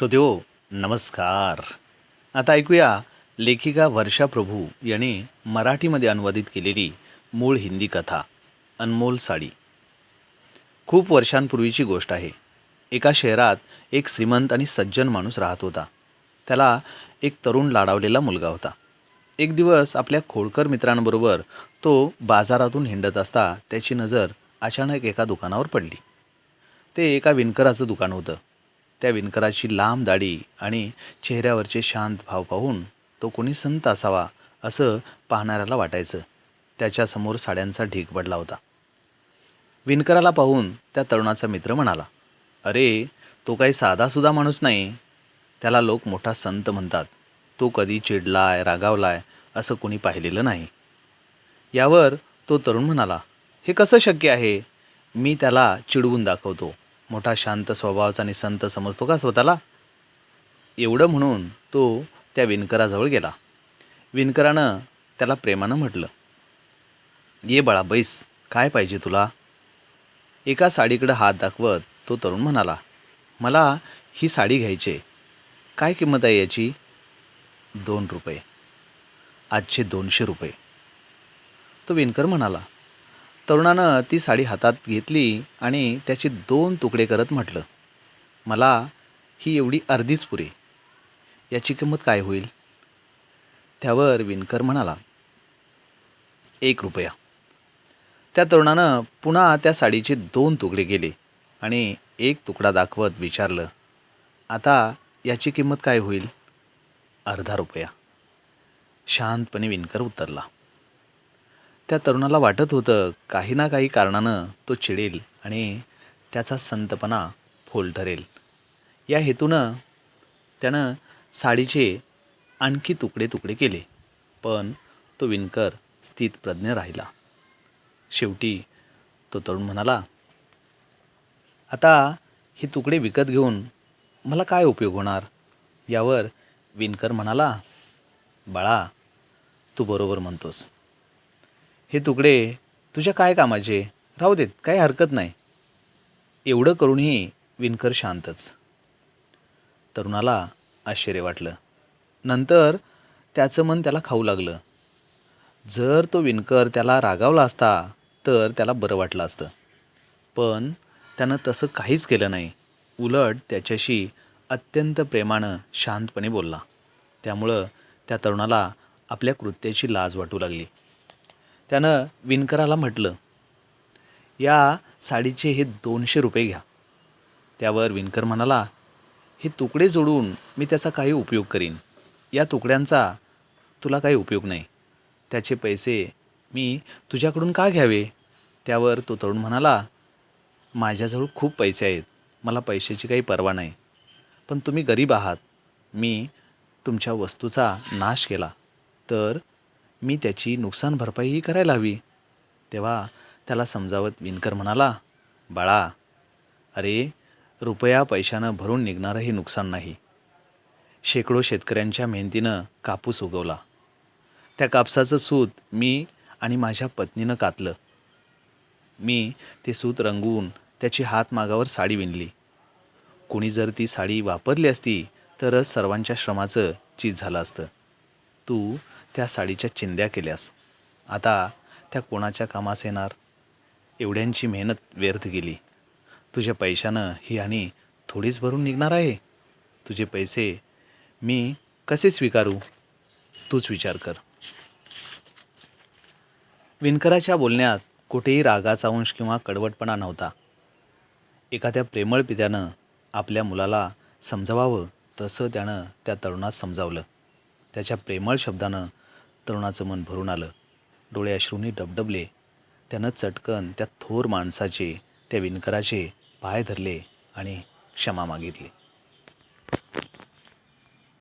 श्रोत्यो नमस्कार. आता ऐकूया लेखिका वर्षा प्रभू यांनी मराठीमध्ये अनुवादित केलेली मूळ हिंदी कथा अनमोल साडी. खूप वर्षांपूर्वीची गोष्ट आहे. एका शहरात एक श्रीमंत आणि सज्जन माणूस राहत होता. त्याला एक तरुण लाडावलेला मुलगा होता. एक दिवस आपल्या खोडकर मित्रांबरोबर तो बाजारातून हिंडत असता त्याची नजर अचानक एका दुकानावर पडली. ते एका विणकराचं दुकान होतं. त्या विणकराची लांब दाढी आणि चेहऱ्यावरचे शांत भाव पाहून तो कोणी संत असावा असं पाहणाऱ्याला वाटायचं. त्याच्यासमोर साड्यांचा ढीक पडला होता. विणकराला पाहून त्या तरुणाचा मित्र म्हणाला अरे तो काही साधासुद्धा माणूस नाही. त्याला लोक मोठा संत म्हणतात. तो कधी चिडलाय रागावलाय असं कोणी पाहिलेलं नाही. यावर तो तरुण म्हणाला हे कसं शक्य आहे? मी त्याला चिडवून दाखवतो. मोठा शांत स्वभावाचा आणि संत समजतो का स्वतःला? एवढं म्हणून तो त्या विणकराजवळ गेला. विणकरानं त्याला प्रेमानं म्हटलं ये बाळा बैस काय पाहिजे तुला? एका साडीकडं हात दाखवत तो तरुण म्हणाला मला ही साडी घ्यायची आहे. काय किंमत आहे याची? दोन रुपये. आजचे दोनशे रुपये. तो विणकर म्हणाला तरुणानं ती साडी हातात घेतली आणि त्याचे दोन तुकडे करत म्हटलं मला ही एवढी अर्धीच पुरे. याची किंमत काय होईल? त्यावर विणकर म्हणाला एक रुपया. त्या तरुणानं पुन्हा त्या साडीचे दोन तुकडे केले आणि एक तुकडा दाखवत विचारलं आता याची किंमत काय होईल? अर्धा रुपया. शांतपणे विणकर उतरला त्या तरुणाला वाटत होतं काही ना काही कारणानं तो चिडेल आणि त्याचा संतपणा फोल ठरेल. या हेतूनं त्यानं साडीचे आणखी तुकडे तुकडे केले पण तो विणकर स्थितप्रज्ञ राहिला. शेवटी तो तरुण म्हणाला आता हे तुकडे विकत घेऊन मला काय उपयोग होणार? यावर विणकर म्हणाला बाळा तू बरोबर म्हणतोस. हे तुकडे तुझ्या काय कामाचे? राहू देत काही हरकत नाही. एवढं करूनही विणकर शांतच. तरुणाला आश्चर्य वाटलं. नंतर त्याचं मन त्याला खाऊ लागलं. जर तो विणकर त्याला रागावला असता तर त्याला बरं वाटलं असतं. पण त्यानं तसं काहीच केलं नाही. उलट त्याच्याशी अत्यंत प्रेमानं शांतपणे बोलला. त्यामुळं त्या तरुणाला आपल्या कृत्याची लाज वाटू लागली. त्यानं विणकराला म्हटलं या साडीचे हे दोनशे रुपये घ्या. त्यावर विणकर म्हणाला हे तुकडे जोडून मी त्याचा काही उपयोग करीन. या तुकड्यांचा तुला काही उपयोग नाही. त्याचे पैसे मी तुझ्याकडून का घ्यावे? त्यावर तो तरुण म्हणाला माझ्याजवळ खूप पैसे आहेत. मला पैशाची काही पर्वा नाही. पण तुम्ही गरीब आहात. मी तुमच्या वस्तूचा नाश केला. तर मी त्याची नुकसान भरपाईही करायला हवी. तेव्हा त्याला समजावत विणकर म्हणाला बाळा अरे रुपया पैशानं भरून निघणारं हे नुकसान नाही. शेकडो शेतकऱ्यांच्या मेहनतीनं कापूस उगवला. त्या कापसाचं सूत मी आणि माझ्या पत्नीनं कातलं. मी ते सूत रंगवून त्याची हातमागावर साडी विणली. कुणी जर ती साडी वापरली असती तरच सर्वांच्या श्रमाचं चीज झालं असतं. तू त्या साडीच्या चिंध्या केल्यास. आता त्या कोणाच्या कामास येणार? एवढ्यांची मेहनत व्यर्थ गेली. तुझ्या पैशानं ही आणि थोडीच भरून निघणार आहे. तुझे पैसे मी कसे स्वीकारू? तूच विचार कर. विणकराच्या बोलण्यात कुठेही रागाचा अंश किंवा कडवटपणा नव्हता. एखाद्या प्रेमळ पित्यानं आपल्या मुलाला समजवावं तसं त्यानं त्या तरुणास समजावलं. त्याच्या प्रेमळ शब्दानं तरुणाचं मन भरून आलं. डोळे अश्रूंनी डबडबले. त्यानं चटकन त्या थोर माणसाचे त्या विणकराचे पाय धरले आणि क्षमा मागितली.